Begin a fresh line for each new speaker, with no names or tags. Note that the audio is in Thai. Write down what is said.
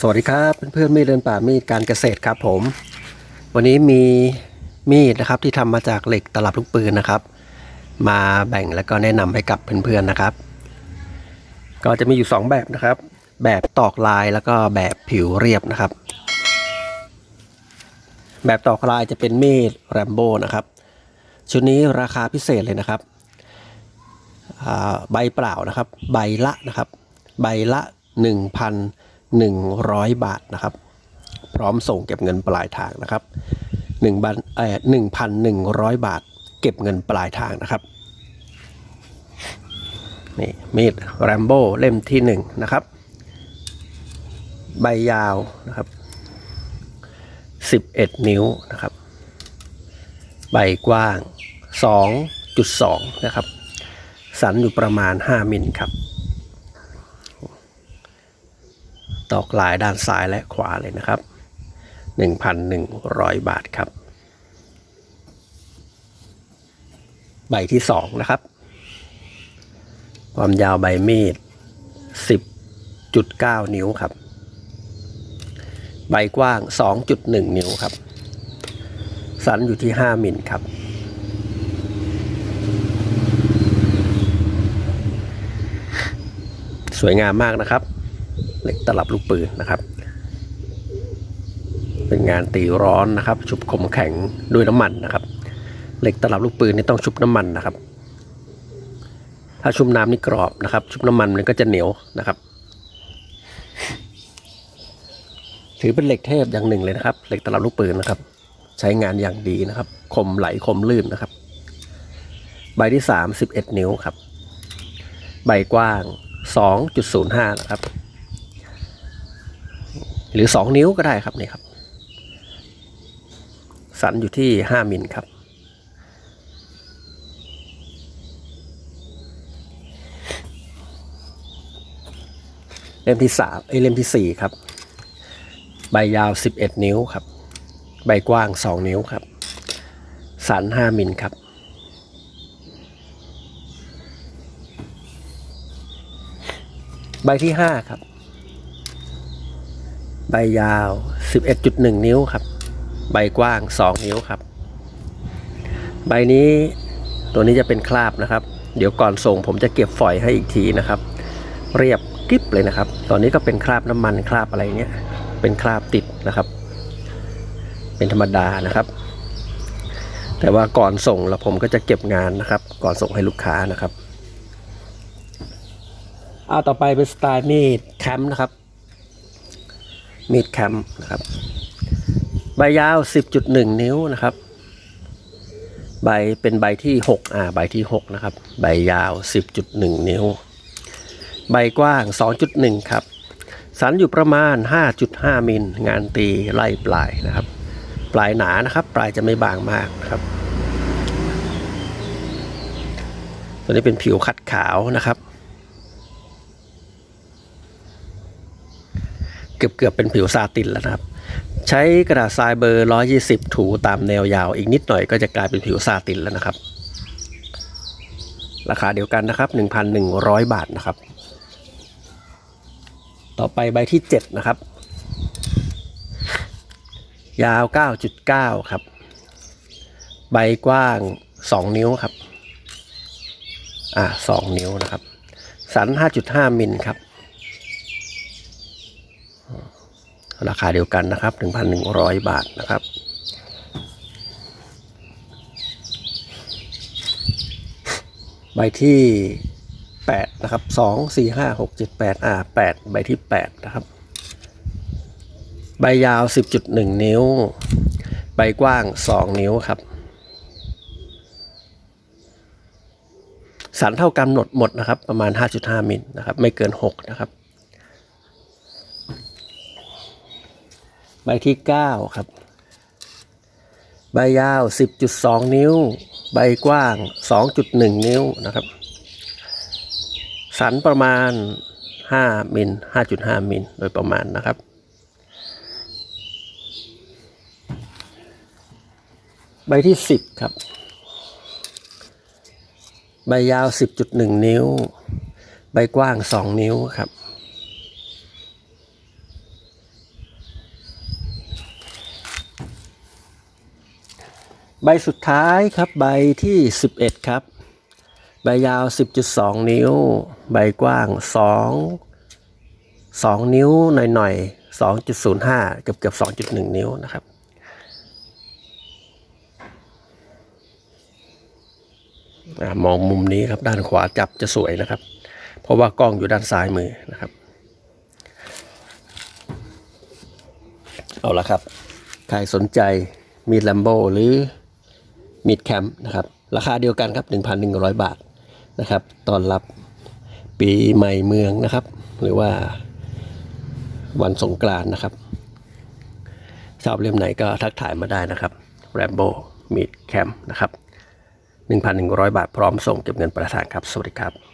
สวัสดีครับเพื่อนๆมีดเดินป่ามีดการเกษตรครับผม วันนี้มีมีดนะครับที่ทำมาจากเหล็กตลับลูกปืนนะครับ มาแบ่งแล้วก็แนะนำให้กับเพื่อนๆนะครับ ก็จะมีอยู่ 2 แบบนะครับ แบบตอกลายแล้วก็แบบผิวเรียบนะครับ แบบตอกลายจะเป็นมีดแรมโบ้นะครับชุดนี้ราคาพิเศษเลยนะครับใบเปล่านะครับ ใบละนะครับ ใบละ 100 บาทนะครับ พร้อมส่งเก็บเงินปลายทางนะครับ1บันเอ่อ1,100บาท เก็บเงินปลายทางนะครับนี่มีดแรมโบ้เล่มที่ 1 นะครับ ใบยาวนะครับ 11 นิ้วนะครับ ใบกว้าง 2.2 นะครับ สันอยู่ประมาณ 5 มิลครับ ตอกลายด้านซ้ายและขวาเลยนะครับ 1,100 บาทครับ ใบที่ 2 นะครับ ความยาวใบมีด 10.9 นิ้วครับ ใบกว้าง 2.1 นิ้วครับ สันอยู่ที่ 5 มิลครับสวยงามมากนะครับ เหล็กตลับลูกปืนนะครับ เป็นงานตีร้อนนะครับ ชุบคมแข็งด้วยน้ำมันนะครับ เหล็กตลับลูกปืนนี่ต้องชุบน้ำมันนะครับ ถ้าชุบน้ำนี่กรอบนะครับ ชุบน้ำมันมันก็จะเหนียวนะครับ ถือเป็นเหล็กเทพอย่างหนึ่งเลยนะครับ เหล็กตลับลูกปืนนะครับ ใช้งานอย่างดีนะครับ คมไหลคมลื่นนะครับ ใบที่สามสิบเอ็ดนิ้วครับ ใบกว้างสองจุดศูนย์ห้านะครับ หรือสองนิ้วก็ได้ครับนี่ครับ สันอยู่ที่ห้ามิลครับ เล่มที่สามเอเล่มที่สี่ครับ ใบยาว 11 นิ้วครับ ใบกว้าง 2 นิ้วครับ สัน 5 มิลครับใบที่ 5 ครับ ใบยาว 11.1 นิ้วครับ ใบกว้าง 2 นิ้วครับ ใบนี้ตัวนี้จะเป็นคราบนะครับ เดี๋ยวก่อนส่งผมจะเก็บฝอยให้อีกทีนะครับ เรียบกริบเลยนะครับ ตอนนี้ก็เป็นคราบน้ำมันคราบอะไรเนี้ย เป็นคราบติดนะครับ เป็นธรรมดานะครับ แต่ว่าก่อนส่งแล้วผมก็จะเก็บงานนะครับ ก่อนส่งให้ลูกค้านะครับเอาต่อไปเป็นสไตล์มีดแคมป์นะครับ มีดแคมป์นะครับ ใบยาว 10.1 นิ้วนะครับ ใบเป็นใบที่ 6 อ่า ใบที่ 6 นะครับ ใบยาว 10.1 นิ้ว ใบกว้าง 2.1 ครับ สันอยู่ประมาณ 5.5 มิล งานตีไล่ปลายนะครับ ปลายหนานะครับ ปลายจะไม่บางมากนะครับ ตัวนี้เป็นผิวคัดขาวนะครับ กือบเกือบเป็นผิวซาตินแล้วนะครับ ใช้กระดาษทรายเบอร์ 120 ถูตามแนวยาว อีกนิดหน่อยก็จะกลายเป็นผิวซาตินแล้วนะครับ ราคาเดียวกันนะครับ 1,100 บาทนะครับ ต่อไปใบที่ 7 นะครับ ยาว 9.9 ครับ ใบกว้าง 2 นิ้วครับ อ่า2นิ้วนะครับ สัน 5.5 มิลครับ ราคาเดียวกันนะครับ 1,100 บาทนะครับ ใบที่ 8 นะครับ 2 4 5 6 7 8อ่า8ใบที่ 8 นะครับ ใบยาว 10.1 นิ้ว ใบกว้าง 2 นิ้วครับ สันเท่ากันหมดหมดนะครับ ประมาณ 5.5 มิลนะครับ ไม่เกิน 6 นะครับ ใบที่9ครับ ใบยาว 10.2 นิ้ว ใบกว้าง 2.1 นิ้วนะครับ สันประมาณ 5มิล5.5มิลโดยประมาณนะครับใบที่10ครับ ใบยาว10.1นิ้ว ใบกว้าง2นิ้วครับ ใบสุดท้ายครับใบที่ 11 ครับ ใบยาว 10.2 นิ้ว ใบกว้าง 2 2 นิ้วหน่อยๆ 2.05 เกือบเกือบ 2.1 นิ้วนะครับอมองมุมนี้ครับด้านขวาจับจะสวยนะครับ เพราะว่ากล้องอยู่ด้านซ้ายมือนะครับ เอาละครับ ใครสนใจมีดแลมโบหรือ มีดแคมป์นะครับราคาเดียวกันครับ 1,100 บาทนะครับตอนรับปีใหม่เมืองนะครับ หรือว่าวันสงกรานนะครับชอบเล่มไหนก็ทักถ่ายมาได้นะครับแรมโบ้มีดแคมป์นะครับ 1,100 บาทพร้อมส่งเก็บเงินปลายทางครับ สวัสดีครับ